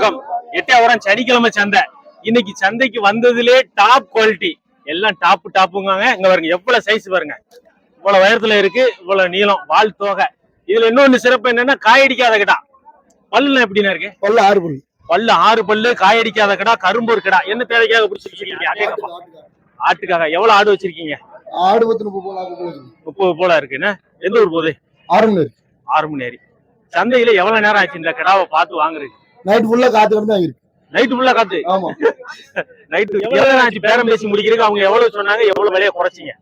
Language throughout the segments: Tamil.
வணக்கம் எட்டயபுரம் சனிக்கிழமை சந்தை. இன்னைக்கு சந்தைக்கு வந்ததுலே டாப் குவாலிட்டி எல்லாம் டாப் டாப்புங்காங்க இங்க பாருங்க எவ்வளவு சைஸ் பாருங்க. இவ்வளவு உயரத்துல இருக்கு இவ்வளவு நீளம் வால் தோகை. இதுல இன்னொன்னு சிறப்பு என்னன்னா காயடிக்காத கிடா. பல்லுலாம் எப்படின்னா இருக்கு? பல்ல ஆறு புள்ளி பல்லு ஆறு பல்லு காயடிக்காத கிடா கரும்பூர் கிடா. என்ன தேவைக்காக பிடிச்சி வச்சிருக்கீங்க. ஆட்டுக்காக. எவ்வளவு ஆடு வச்சிருக்கீங்க? ஆடு முப்பது போல இருக்குன்னு எந்த ஊர் போகுது? ஆறு மணி ஆறு மணி சந்தையில எவ்வளவு நேரம் ஆச்சு இந்த கிடாவை பார்த்து வாங்குறது நைட் ஃபுல்லா காத்து கிடந்து தான் இருக்கு. நைட்டு ஃபுல்லா காத்து? ஆமா. நைட்டு எவ்வளவு பேரம் பேசி முடிக்கிறதுக்கு? அவங்க எவ்வளவு சொன்னாங்க? எவ்வளவு விலையை குறைச்சிங்க?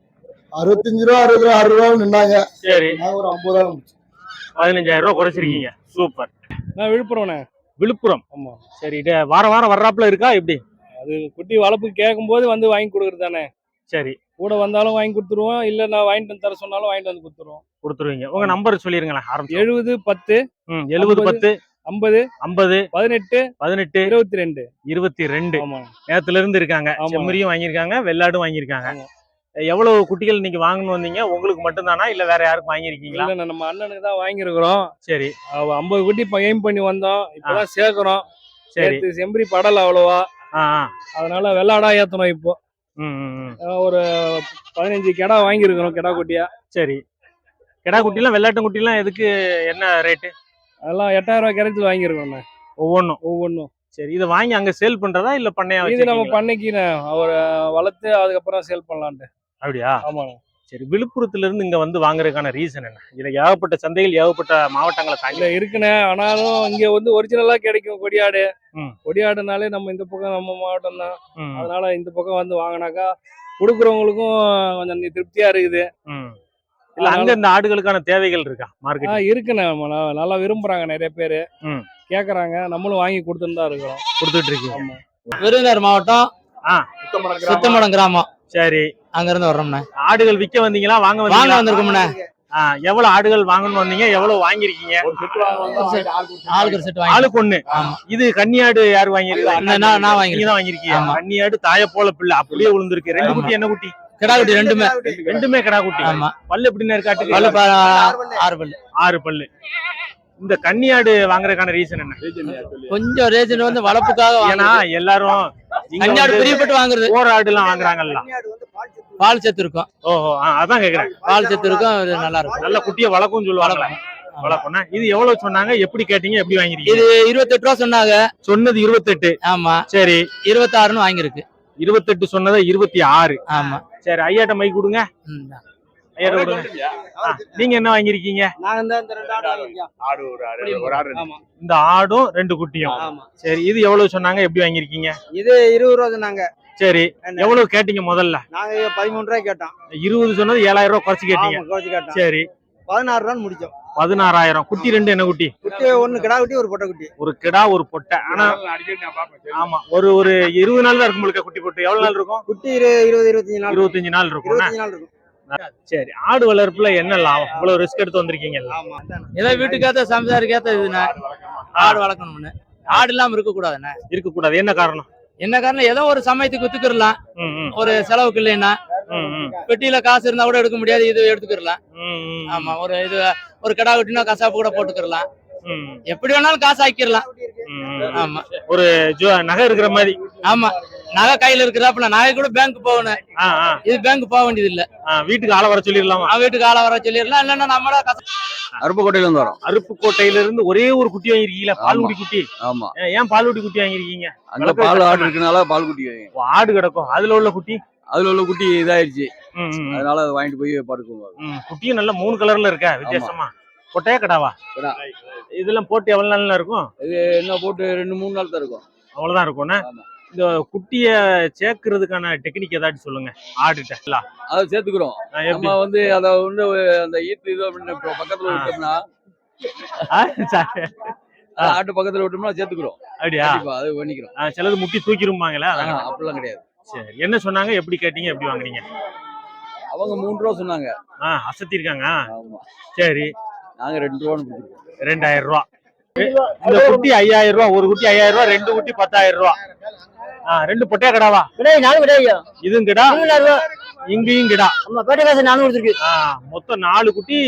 அறுபத்தஞ்சு ரூபா அறுபது ரூபா அறுபது ரூபா நின்னாங்க. சரி. நாங்க ஒரு ஐம்பது ரூபா. பதினஞ்சாயிரம் ரூபாய் குறைச்சிருக்கீங்க. சூப்பர். நான் விழுப்புரம்ண்ணே? விழுப்புரம்? ஆமா. சரி இது வாரம் வாரம் வர்றாப்புல இருக்கா? எப்படி? அது குட்டி வளர்ப்பு கேட்கும்போது வந்து வாங்கி கொடுக்குறது தானே. சரி. கூட வந்தாலும் வாங்கி கொடுத்துருவோம். இல்ல நான் வாங்கிட்டு வந்து தர சொன்னாலும் வாங்கிட்டு வந்து கொடுத்துருவோம். கொடுத்துருவீங்க. உங்க நம்பர் சொல்லிருங்களேன். எழுபது பத்து. எழுபது பத்து. ஐம்பது ஐம்பது பதினெட்டு பதினெட்டு இருபத்தி ரெண்டு இருபத்தி ரெண்டு நேரத்துல இருந்து இருக்காங்க. செம்மறியும் வாங்கியிருக்காங்க வெள்ளாடும் வாங்கியிருக்காங்க. எவ்வளவு குட்டிகள் இன்னைக்கு வாங்கணும் வந்தீங்க? உங்களுக்கு மட்டும்தானா? இல்ல வேற யாருக்கும் வாங்கியிருக்கீங்களா? இல்ல நம்ம அண்ணனுக்கு தான் வாங்கியிருக்கிறோம். சரி. ஐம்பது குட்டி எய்ம் பண்ணி வந்தோம். இப்பதான் சேர்க்கிறோம். சரி. செம்பரி படல அவ்வளவா. அதனால வெள்ளாடா ஏத்தணும் இப்போ. ஒரு பதினஞ்சு கிடா வாங்கியிருக்கிறோம் கிடா குட்டியா. சரி. கிடா குட்டிலாம் வெள்ளாட்டு குட்டிலாம் எதுக்கு என்ன ரேட்டு அதெல்லாம் எட்டாயிரம் ரூபாய் கிடைச்சல் வாங்கியிருக்கிறோம் ஒவ்வொன்றும் ஒவ்வொன்றும் சரி இதை வாங்கி அங்க சேல் பண்றதா இல்ல பண்ணையா இது நம்ம? பண்ணைக்கு அவரை வளர்த்து அதுக்கப்புறம் சேல் பண்ணலான்ட்டு. அப்படியா? ஆமாண்ணே. சரி விழுப்புரத்துல இருந்து இங்க வந்து வாங்குறதுக்கான ரீசன் என்ன? இதுல ஏகப்பட்ட சந்தைகள் ஏகப்பட்ட மாவட்டங்களை தாண்டி. இருக்குண்ணே. ஆனாலும் இங்க வந்து ஒரிஜினலா கிடைக்கும் கொடியாடு. கொடியாடுனாலே நம்ம இந்த பக்கம் நம்ம மாவட்டம் தான். அதனால இந்த பக்கம் வந்து வாங்கினாக்கா கொடுக்குறவங்களுக்கும் கொஞ்சம் திருப்தியா இருக்குது. இல்ல அங்க இந்த ஆடுகளுக்கான தேவைகள் இருக்கா? மார்க்கெட் இருக்குண்ணே நல்லா விரும்புறாங்க நிறைய பேரு. கேக்குறாங்க. நம்மளும் வாங்கி கொடுத்துன்னு தான் இருக்கிறோம். கொடுத்துட்டு இருக்கீங்க. ஆமா. விருதுநகர் மாவட்டம் ஆ. சுத்தமடம் கிராமம். சரி. அங்க இருந்து வர்றோம்ண்ணே. ஆடுகள் விக்க வந்தீங்களா? வாங்க வாங்க வந்திருக்கோம்ண்ணே. எவ்வளவு ஆடுகள் வாங்கணும் வந்தீங்க? எவ்வளவு வாங்கிருக்கீங்க ஆளுக்கு ஒரு செட் வாங்கி ஆளுக்கு ஒண்ணு. இது கன்னியாடு யாரு வாங்கிருக்கீங்க நான் வாங்கிருக்கீங்க ஆமா. கன்னியாடு தாய போல பிள்ளை. அப்படியே விழுந்திருக்கு ரெண்டு. குட்டி என்ன குட்டி? கிடாக்குட்டி ரெண்டுமே. ரெண்டுமே கிடா குட்டி ஆமா. பல்லு எப்படின்னு இருக்காட்டு பல்லு ஆறு பல்லு. ஆறு பல்லு. இந்த கன்னியாடு வாங்குறதுக்கான ரீசன் என்ன? கொஞ்சம் ரேஜன் வந்து வளர்ப்புக்காக ஏன்னா வாங்கினா எல்லாரும் கன்னியாடு பிரியப்பட்டு வாங்குறது. போராடு எல்லாம் வாங்குறாங்கல்ல பால் சத்து இருக்கும். ஓஹோ ஆ, அதான் கேக்குறேன். பால் சத்து இருக்கும் நல்லா இருக்கும். நல்ல குட்டியை வளர்க்கும். சொல்லுவாங்க. வளர்க்கணும் இது எவ்வளவு சொன்னாங்க? எப்படி கேட்டீங்க? எப்படி வாங்கிருக்கீங்க? இது இருபத்தெட்டு ரூபா சொன்னாங்க. சொன்னது இருபத்தெட்டு. ஆமா. சரி. இருபத்தாறுன்னு வாங்கியிருக்கு. இருபத்தெட்டு சொன்னதை இருபத்தி ஆறு. ஆமா. சரி ஐயாட்ட மை கொடுங்க. ஐயாட்ட கொடுங்க. ஆ, நீங்க என்ன வாங்கிருக்கீங்க இந்த ஆடும் ரெண்டு குட்டியும். சரி இது எவ்வளவு சொன்னாங்க? எப்படி வாங்கிருக்கீங்க இது இருபது ரூபா சொன்னாங்க. சரி எவ்வளவு கேட்டீங்க முதல்ல? நாங்க பதிமூணு ரூபாய் கேட்டோம். இருபது சொன்னது ஏழாயிரம் ரூபாய் குறைச்சு கேட்டீங்க. சரி. பதினாறு ரூபான்னு முடிச்சோம் பதினாறாயிரம். குட்டி ரெண்டு என்ன குட்டி? குட்டி ஒண்ணு கிடா குட்டி ஒரு பொட்டை குட்டி. ஒரு கிடா ஒரு பொட்டை. ஆனா ஆமா ஒரு ஒரு இருபது நாள் தான் இருக்கும் குட்டி போட்டு. எவ்வளவு நாள் இருக்கும்? குட்டி இரு- இருபது இருபத்தஞ்சு நாள் இருபத்தஞ்சு நாள் இருக்கும் இருபத்தஞ்சு நாள் இருக்கும். சரி ஆடு வளர்ப்புல என்ன லாபம்? இவ்வளவு ரிஸ்க் எடுத்து வந்திருக்கீங்கல்ல ஆமா ஏதோ வீட்டுக்கேத்த சம்சாரிக்கேத்த இதுண்ணே. ஆடு வளர்க்கணும்னு. ஆடு இல்லாம இருக்க கூடாதுண்ணே இருக்க கூடாது என்ன காரணம்? என்ன காரணம்? ஏதோ ஒரு சமயத்துக்கு வித்துக்கிடலாம் ஒரு செலவுக்கு இல்லைன்னா. பெட்டியில காசு இருந்தா கூட எடுக்க முடியாது இது எடுத்துக்கிடலாம். ஆமா ஒரு இது ஒரு கடா வெட்டினா கசாப்பு கூட போட்டுக்கிடலாம். ம், எப்படி வேணாலும் காசு ஆக்கிடலாம். ம். ஆமா. ஒரு நகை இருக்கிற மாதிரி. ஆமா நகை கையில இருக்கிறாப்புல நகை கூட பேங்க் போகணும். இது பேங்க் போக வேண்டியது இல்ல வீட்டுக்கு ஆள வர சொல்லிடலாமா? அவன் வீட்டுக்கு ஆள வர சொல்லிடலாம் இல்லைன்னா நம்மளா கச- அருப்புக்கோட்டையில இருந்து வரோம். அருப்புக்கோட்டையில இருந்து ஒரே ஒரு குட்டி வாங்கிருக்கீங்களா பால்குடி குட்டி? ஆமா. ஏன், பால்குடி குட்டி வாங்கிருக்கீங்க அங்க பால் ஆடு? இருக்கனால பால் குட்டி ஆடு கிடக்கும். அதுல உள்ள குட்டி? அதுல உள்ள குட்டி ம். அதனால அதை வாங்கிட்டு போய் படுக்குவோம் குட்டியும் நல்ல மூணு கலர்ல இருக்கா? வித்தியாசமா? கொட்டையா கடாவா? கடா. இதெல்லாம் போட்டு எவ்வளவு நாள்ல இருக்கும்? இது என்ன போட்டு ரெண்டு மூணு நாள் தான் இருக்கும். அவ்வளவுதான் இருக்கும்னா. இந்த குட்டிய சேர்க்கறதுக்கான டெக்னிக் ஏதாச்சும் சொல்லுங்க. ஆடுட்ட இல்ல, அதை சேர்த்துக்கிறோம். நம்ம வந்து அதை வந்து அந்த ஈத்து இது அப்படின்னு பக்கத்துல. விட்டோம்னா ஆட்டு பக்கத்துல விட்டோம்னா சேர்த்துக்கிறோம். அப்படியா? அது பண்ணிக்கிறோம். சிலது முட்டி அதான் அப்படிலாம் கிடையாது. சரி. என்ன சொன்னாங்க? எப்படி கேட்டீங்க? எப்படி வாங்குறீங்க அவங்க மூணு ரூபா சொன்னாங்க. ஆ அசத்தி இருக்காங்க சரி. நாங்க ரெண்டு ரூபான்னு ரெண்டாயிரம் ரூபா. இந்த குட்டி ஐயாயிரம் ரூபா ஒரு குட்டி ஐயாயிரம் ரூபா ரெண்டு குட்டி பத்தாயிரம் ரூபா. ஆ ரெண்டு பொட்டையா கிடாவா? கிடையாது இதுவும் கிடா? இங்கேயும் கிடா. ஆமா பேட்டை காசு நானூறு இருக்கு மொத்தம் நாலு குட்டி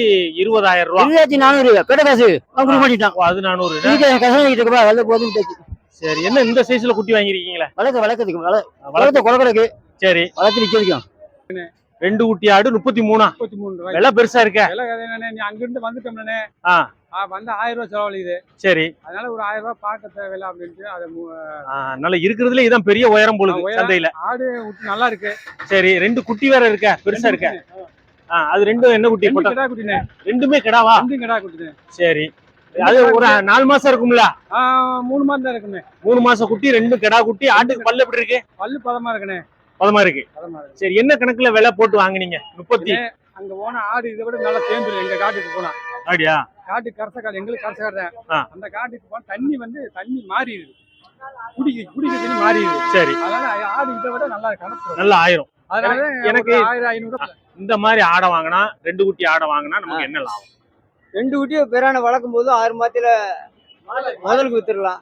இருபதாயிரம் ரூபா. இருபத்தி நானூறு பேட்டை காசு. அது நானூறு. கசம் கிட்ட வந்து போதும் சரி என்ன இந்த சைஸ்ல குட்டி வாங்கிருக்கீங்களே வளர்க்க வளர்க்கறதுக்கு வள வளர்த்து வளர்த்த குழக்கிறதுக்கு சரி. வளர்த்து நிக்கிறதுக்கும் ரெண்டு குட்டி ஆடு முப்பத்தி மூணா? முப்பத்தி மூணு ரூபாய். விலை பெருசா இருக்க. நீ அங்கிருந்து வந்துட்டோம்லண்ணே. ஆ. வந்து ஆயிரம் ரூபாய் செலவழியுது. சரி. அதனால ஒரு ஆயிரம் ரூபாய் பார்க்க தேவையில்லை அப்படின்ட்டு அதை அதனால இருக்கிறதுல இதான் பெரிய உயரம் போலுது உயரம். சந்தையில. ஆடு நல்லா இருக்கு. சரி ரெண்டு குட்டி வேற இருக்க பெருசா இருக்க. அது ரெண்டும் என்ன குட்டி குட்டினே ரெண்டுமே கிடாவா? ரெண்டு கிடா குட்டினே சரி. அது ஒரு நாலு மாசம் இருக்கும்ல? மூணு மாதம் தான் இருக்குண்ணே. மூணு மாசம் குட்டி ரெண்டு கிடா குட்டி. ஆட்டுக்கு பல்லு எப்படி இருக்கு? பல்லு பதமா இருக்குண்ணே. பதமா இருக்கு. சரி என்ன கணக்குல விலை போட்டு வாங்குனீங்க? முப்பத்தி. அங்க போனா ஆடு இதை விட நல்லா தேர்ந்துடும் எங்க காட்டுக்கு போனா. அப்படியா காட்டு கரச காடு எங்களுக்கு கரச காடு தான். ஆ. அந்த காட்டுக்கு போனா தண்ணி வந்து தண்ணி மாறிடுது. குடிக்க குடிக்க தண்ணி மாறிடுது. சரி. அதனால ஆடு இதை விட நல்லா கணக்கு நல்ல ஆயிரம். அதனால எனக்கு- எனக்கு ஆயிரம் ஐநூறு இந்த மாதிரி ஆடை வாங்கினா ரெண்டு குட்டி ஆடை வாங்கினா நமக்கு என்ன லாபம்? ரெண்டு குட்டியை பிறான வளர்க்கும் போது ஆறு மாத்தில முதலுக்கு வித்துடலாம்.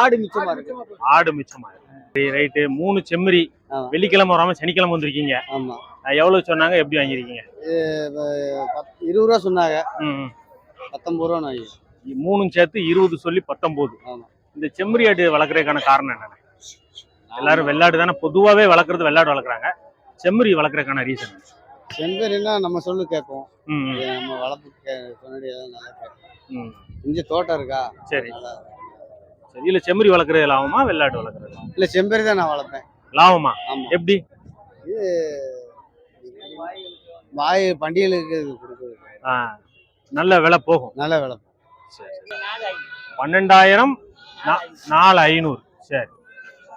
ஆடு மிச்சமா இருக்கு. ஆடு மிச்சமா சரி ரைட்டு. மூணு செம்மறி. வெள்ளிக்கிழமை வராம சனிக்கிழமை வந்திருக்கீங்க. ஆமா. எவ்வளவு சொன்னாங்க? எப்படி வாங்கிருக்கீங்க இருபது ரூபா சொன்னாங்க. பத்தொன்பது ரூபா நான் மூணும் சேர்த்து இருபது சொல்லி பத்தொன்பது. இந்த செம்மறி ஆடு வளர்க்கறதுக்கான காரணம் என்ன எல்லாரும் வெள்ளாடு தானே? பொதுவாவே வளர்க்கறது வெள்ளாடு வளர்க்குறாங்க. செம்மறி வளர்க்கறதுக்கான ரீசன் செம்பேரின்னா நம்ம சொல்லு கேட்கும் இது நம்ம வளர்ப்பு சொன்னடி நல்லா கேட்கும் இங்க தோட்டம் இருக்கா? சரி. சரி இல்ல செம்மறி வளர்க்கறது லாபமா வெள்ளாடு வளர்க்கறது? இல்ல செம்பேரி தான் நான் வளர்ப்பேன். லாபமா? எப்படி? வாய் பண்டிகைகளுக்கு கொடுக்குறது. ஆ, நல்ல விலை போகும். நல்ல வளர்ப்பேன் பன்னெண்டாயிரம் நாலு ஐநூறு. சரி.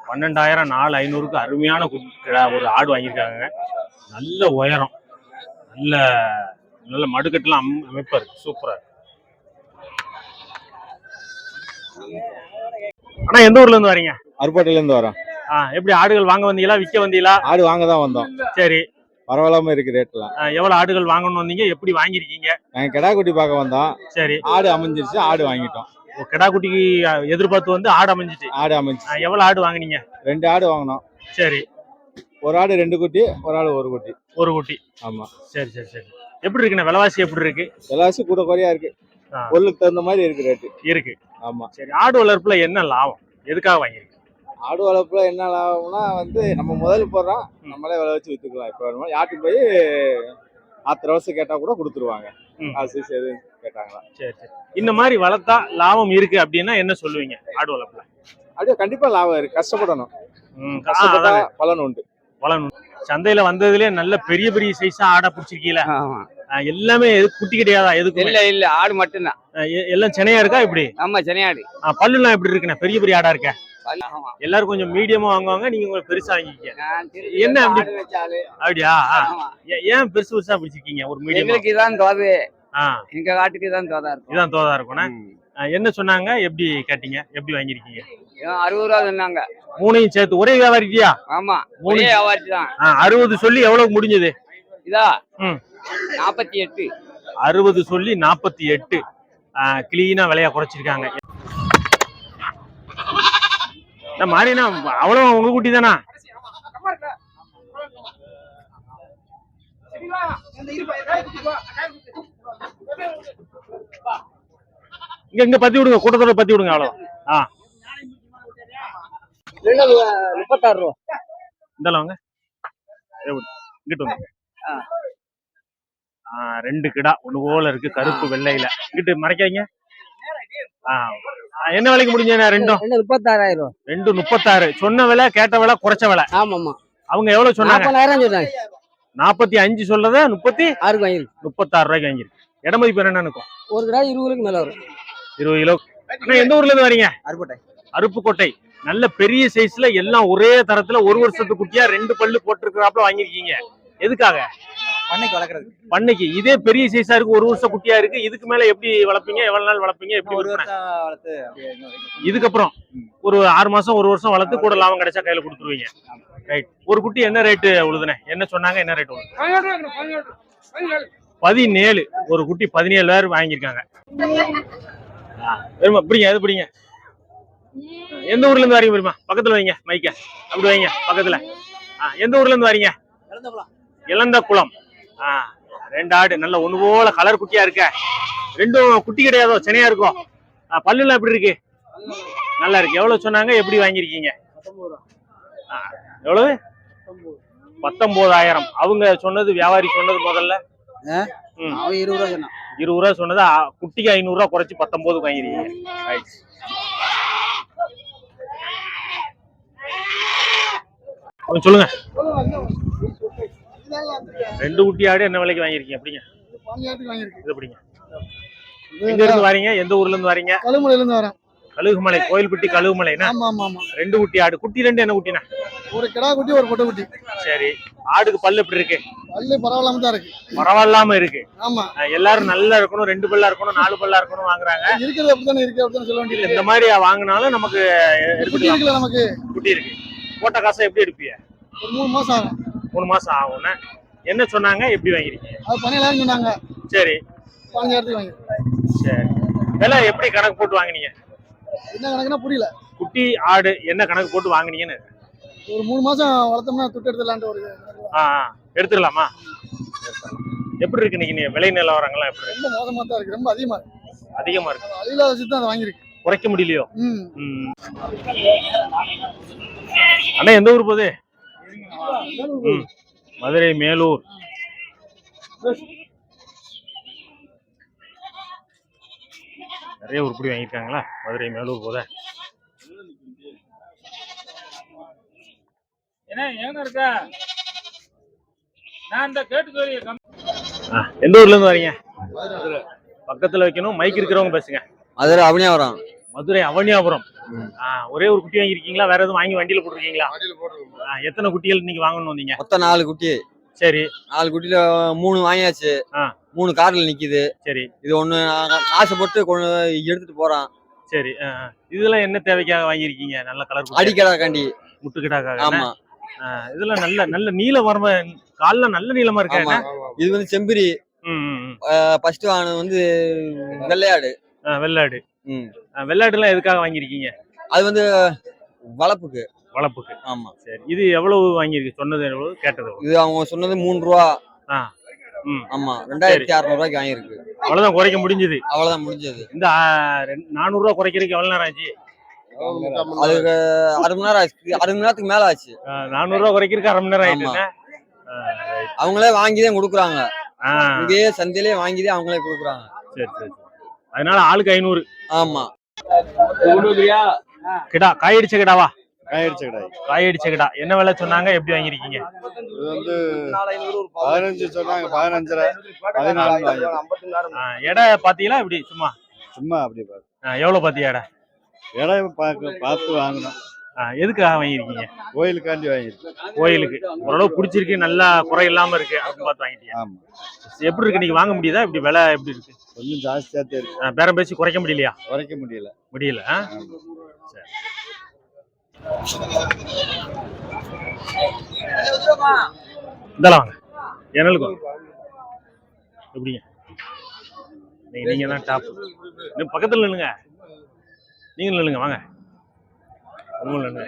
பன்னெண்டாயிரம் நாலு ஐநூறுக்கு அருமையான ஒரு ஆடு வாங்கியிருக்காங்க. நல்ல உயரம். நல்ல நல்ல மடுக்கட்டுலாம் அம் அமைப்பா இருக்கு. சூப்பரா இருக்கு. அண்ணா எந்த ஊர்ல இருந்து வரீங்க? அருப்பாட்டில இருந்து வரோம். ஆ, எப்படி ஆடுகள் வாங்க வந்தீங்களா விற்க வந்தீங்களா? ஆடு வாங்க தான் வந்தோம். சரி. பரவாயில்லாம இருக்கு ரேட்லாம் ஆ, எவ்வளவு ஆடுகள் வாங்கணும் வந்தீங்க எப்படி வாங்கியிருக்கீங்க? நாங்க கிடா குட்டி பார்க்க வந்தோம். சரி. ஆடு அமைஞ்சிருச்சு ஆடு வாங்கிட்டோம். ஒரு கிடா குட்டிக்கு ஆ, எதிர்பார்த்து வந்து ஆடு அமைஞ்சிட்டு ஆடு அமைஞ்சு ஆ, எவ்வளவு ஆடு வாங்குனீங்க? ரெண்டு ஆடு வாங்கினோம். சரி. ஒரு ஆடு ரெண்டு குட்டி ஒரு ஆடு ஒரு குட்டி. ஒரு குட்டி. ஆமா. சரி சரி சரி. எப்படி இருக்குண்ணே? விலைவாசி எப்படி இருக்கு? விலாசி கூட குறையா இருக்கு. பொருளுக்கு தகுந்த மாதிரி இருக்கு ரேட்டு இருக்கு. ஆமா. சரி ஆடு வளர்ப்புல என்ன லாபம்? எதுக்காக வாங்கியிருக்கு? ஆடு வளர்ப்புல என்ன லாபம்னா வந்து நம்ம முதல் போடுறோம். நம்மளே விலை வச்சு வித்துக்கலாம். இப்போ வேணுமா யார்கிட்ட போய் ஆத்திர வருஷம் கேட்டா கூட கொடுத்துருவாங்க. சீஸ் எதுவும் கேட்டாங்களா? சரி சரி. இந்த மாதிரி வளர்த்தா லாபம் இருக்கு அப்படின்னா என்ன சொல்லுவீங்க? ஆடு வளர்ப்புல. அப்படியே கண்டிப்பா லாபம் இருக்கு. கஷ்டப்படணும். கஷ்டப்பட்டா அதானே. பலன் உண்டு. சந்தையில வந்ததுலயே நல்ல பெரிய பெரிய சைஸா ஆடை பிடிச்சிருக்கீல. எல்லாமே எது குட்டி கிடையாதா எதுக்கு இல்ல இல்ல ஆடு மட்டும்தான். எல்லாம் சென்னையா இருக்கா இப்படி? ஆமா சென்னையாடு ஆ, பல்லுலாம் எப்படி இருக்குண்ணே? பெரிய பெரிய ஆடா இருக்க. எல்லாரும் கொஞ்சம் மீடியமா வாங்குவாங்க நீங்க கொஞ்சம் பெருசா வாங்கிக்க என்ன அப்படியா? ஏன் பெருசு பெருசா பிடிச்சிருக்கீங்க? ஒரு மீடியம் இதான் தோது எங்க காட்டுக்கு இதான் தோதா இருக்கும். இதான் தோதா. ஆ, என்ன சொன்னாங்க? எப்படி கேட்டீங்க? எப்படி வாங்கியிருக்கீங்க? இவன் அறுபது ரூபா சொன்னாங்க. மூணையும் சேர்த்து. ஒரே வியாபாரிட்டியா ஆமா. ஒரே வியாபாரி தான். அறுபது சொல்லி எவ்வளவு முடிஞ்சது? இதா. நாற்பத்தி எட்டு. அறுபது சொல்லி நாற்பத்தி எட்டு. கிளீனா விலையா குறைச்சிருக்காங்க. மாதிரினா அவ்வளவு உங்க குட்டி தானா? இங்க இங்க பத்தி விடுங்க கூட்டத்தோட பத்தி விடுங்க அவ்வளவு ஆ. முப்பத்தாறு ரூபா. இந்தால வாங்க. இங்கிட்டு வந்து. ரெண்டு கிடா ஒண்ணு போல இருக்கு கருப்பு வெள்ளையில. இங்கிட்டு மறைக்காதீங்க. என்ன விலைக்கு முடிஞ்ச ரெண்டும்? முப்பத்தாறாயிரம். ரெண்டு முப்பத்தாறு. சொன்ன விலை கேட்ட விலை குறைச்ச விலை. ஆமா அவங்க எவ்வளவு சொன்னாங்க? நாற்பத்தி அஞ்சு சொல்லத முப்பத்தி ஆறுக்கு வாங்கிருக்கு முப்பத்தாறு ரூபாய்க்கு வாங்கிருக்கு இட மதிப்பு என்ன இருக்கும் ஒரு கிலோ இருபதுக்கு மேல வரும். இருபது கிலோ. எந்த ஊர்ல இருந்து வரீங்க? அறுபட்டை அருப்புக்கோட்டை. நல்ல பெரிய சைஸ்ல எல்லாம் ஒரே தரத்துல ஒரு வருஷத்து குட்டியா ரெண்டு பல்லு போட்டிருக்கிறாப்புல வாங்கியிருக்கீங்க. எதுக்காக? பண்ணைக்கு வளர்க்குறது பண்ணைக்கு. இதே பெரிய சைஸா இருக்கு ஒரு வருஷம் குட்டியா இருக்கு இதுக்கு மேல எப்படி வளர்ப்பீங்க எவ்வளவு நாள் வளர்ப்பீங்க எப்படி ஒரு வளர்த்து இதுக்கப்புறம் ஒரு ஆறு மாசம் ஒரு வருஷம் வளர்த்து கூட லாபம் கிடைச்சா கையில கொடுத்துருவீங்க. ரைட் ஒரு குட்டி என்ன ரேட்டு உழுதுனே? என்ன சொன்னாங்க என்ன ரேட் உழுது? பதினேழு. ஒரு குட்டி பதினேழு பேர் வாங்கியிருக்காங்க பிடிங்க எது பிடிங்க? எந்த ஊர்ல இருந்து வரீங்க பெருமா பக்கத்துல வைங்க மைக்க அப்படி வைங்க பக்கத்துல. ஆ, எந்த ஊர்ல இருந்து வரீங்க? இளந்த குளம் ஆ ரெண்டு ஆடு நல்ல ஒண்ணு போல கலர் குட்டியா இருக்க. ரெண்டும் குட்டி கிடையாதோ? சென்னையா இருக்கும் பல்லுலாம் எப்படி இருக்கு? நல்லா இருக்கு. எவ்வளவு சொன்னாங்க? எப்படி வாங்கியிருக்கீங்க? ஆ, எவ்வளவு? பத்தொன்பதாயிரம். அவங்க சொன்னது வியாபாரி சொன்னது முதல்ல. இருபது ரூபா சொன்னான். இருபது ரூபா சொன்னது குட்டிக்கு ஐநூறு ரூபா குறைச்சு பத்தொன்பதுக்கு வாங்கிருக்கீங்க கொஞ்சம் சொல்லுங்க. ரெண்டு குட்டி ஆடு என்ன விலைக்கு வாங்கிருக்கீங்க அப்படிங்க. இது அப்படிங்க. எங்க இருந்து வரீங்க? எந்த ஊர்ல இருந்து வரீங்க? கழுமலையில இருந்து வரேன். கழுகுமலை கோயில்பட்டி கழுகுமலைனா ஆமா ஆமா ஆமா. ரெண்டு குட்டி ஆடு. குட்டி ரெண்டு என்ன குட்டினா? ஒரு கிடா குட்டி ஒரு பொட்டை குட்டி. சரி. ஆடுக்கு பல்லு எப்படி இருக்கு? பல்லு பரவாயில்லாம தான் இருக்கு. பரவாயில்லாம இருக்கு. ஆமா. எல்லாரும் நல்லா இருக்கணும் ரெண்டு பல்லா இருக்கணும் நாலு பல்லா இருக்கணும் வாங்குறாங்க. இருக்கிறது அப்படித்தானே இருக்கு சொல்ல வேண்டியது இந்த மாதிரி வாங்கினாலும் நமக்கு குட்டி இருக்குல்ல நமக்கு. குட்டி இருக்கு. போட்ட காசை எப்படி எடுப்பீங்க? ஒரு மூணு மாசம் ஆகும். மூணு மாசம் ஆகும்னா? என்ன சொன்னாங்க? எப்படி வாங்கிருக்கீங்க? அது பன்னெண்டாயிரம் சொன்னாங்க. சரி. பதினஞ்சாயிரத்துக்கு வாங்கி சரி. விலை எப்படி கணக்கு போட்டு வாங்குனீங்க? என்ன கணக்குன்னா புரியல. குட்டி ஆடு என்ன கணக்கு போட்டு வாங்குனீங்கன்னு? ஒரு மூணு மாசம் வளர்த்தோம்னா துட்டு எடுத்துடலான்ட்டு ஒரு. ஆ ஆ. எடுத்துடலாமா? எப்படி இருக்கு இன்னைக்கு நீ- விலை நிலவரங்கள்லாம் எப்படி இருக்கு? ரொம்ப மோசமா தான் இருக்கு. ரொம்ப அதிகமா இருக்கு. அதிகமா இருக்கு. அழியில வச்சு தான் அதை வாங்கியிருக்கு. குறைக்க முடியலையோ? ம். ம். அண்ணா எந்த ஊர் போகுது? ம். மதுரை மேலூர். நிறைய உருப்படி வாங்கியிருக்காங்களா? மதுரை மேலூர் போத எந்த ஊர்ல இருந்து வரீங்க? பக்கத்துல வைக்கணும் மைக் இருக்கிறவங்க பேசுங்க. மதுரை அவனியாவரம் மதுரை அவனியாபுரம். ஆ, ஒரே ஒரு குட்டி வாங்கியிருக்கீங்களா? வேற எதுவும் வாங்கி வண்டியில போட்டிருக்கீங்களா? எத்தனை குட்டிகள் இன்னைக்கு வாங்கணும் வந்தீங்க? மொத்தம் நாலு குட்டி. சரி. நாலு குட்டியில மூணு வாங்கியாச்சு. ஆ. மூணு கார்ல நிக்குது. சரி. இது ஒண்ணு ஆசைப்பட்டு எடுத்துட்டு போறான். சரி. இதெல்லாம் என்ன தேவைக்காக வாங்கியிருக்கீங்க? நல்ல கலர் அடிக்கடா காண்டி முட்டுக்கிட்டாக்காக ஆமா. இதெல்லாம் நல்ல நல்ல நீல வரம கால்ல நல்ல நீளமா இருக்கா ஆமா. இது வந்து செம்பிரி. ஃபர்ஸ்ட் வாங்கினது வந்து வெள்ளையாடு. வெள்ளாடு. ம். ஆ, வெள்ளாடுலாம் எதுக்காக வாங்கியிருக்கீங்க? அது வந்து வளர்ப்புக்கு வளர்ப்புக்கு ஆமா. சரி. இது எவ்வளவு வாங்கியிருக்கு? சொன்னது எவ்வளவு? கேட்டது இது அவங்க சொன்னது மூணு ரூபா. ஆமா. ரெண்டாயிரத்தி அறுநூறு ரூபாய்க்கு வாங்கியிருக்கு. அவ்வளவுதான் குறைக்க முடிஞ்சது. அவ்வளவுதான் முடிஞ்சது. இந்த நானூறு ரூபா குறைக்கிறதுக்கு எவ்வளவு நேரம் ஆச்சு? அதுக்கு அரை மணி நேரம் ஆச்சு. அரை மணி நேரத்துக்கு மேல ஆச்சு. ஆ, நானூறு ரூபா குறைக்கிறதுக்கு அரை மணி நேரம். ஆயிட்டுன்னா அவங்களே வாங்கி தான் கொடுக்குறாங்க இங்கேயே சந்தையிலே வாங்கி தான் அவங்களே கொடுக்குறாங்க. சரி சரி. அதனால ஆளுக்கு ஐநூறு. ஆமா. கிடா காயடிச்ச கிடாவா ஆயிடுச்சு கிடையாது காயடிச்ச கிடா. என்ன விலை சொன்னாங்க? எப்படி வாங்கியிருக்கீங்க? இது வந்து பதினஞ்சு சொன்னாங்க பதினஞ்சரை. பதினாலு எடை பாத்தீங்களா இப்படி? சும்மா. சும்மா அப்படி பாரு. ஆ, எவ்வளவு பாத்தியா எடை? இடம் பார்க்க பார்த்து வாங்கணும். ஆ, எதுக்காக வாங்கியிருக்கீங்க? கோயிலுக்காண்டி வாங்கிருக்கு கோயிலுக்கு. ஓரளவு பிடிச்சிருக்கு நல்லா குறை இல்லாம இருக்கு அப்படின்னு பார்த்து வாங்கிட்டீங்க. ஆமா. எப்படி இருக்கு? நீங்க வாங்க முடியுதா? இப்படி விலை எப்படி இருக்கு? கொஞ்சம் ஜாஸ்தியா தான் இருக்கு. ஆ, பேரம் பேசி குறைக்க முடியலையா? குறைக்க முடியல. முடியல. சரி. வாங்க. எனலுக்கு வாங்க. எப்படிங்க? நீங்க நீங்க தான் டாப் பக்கத்துல நில்லுங்க. நீங்க நில்லுங்க வாங்க. உங்களும் நில்லுங்க.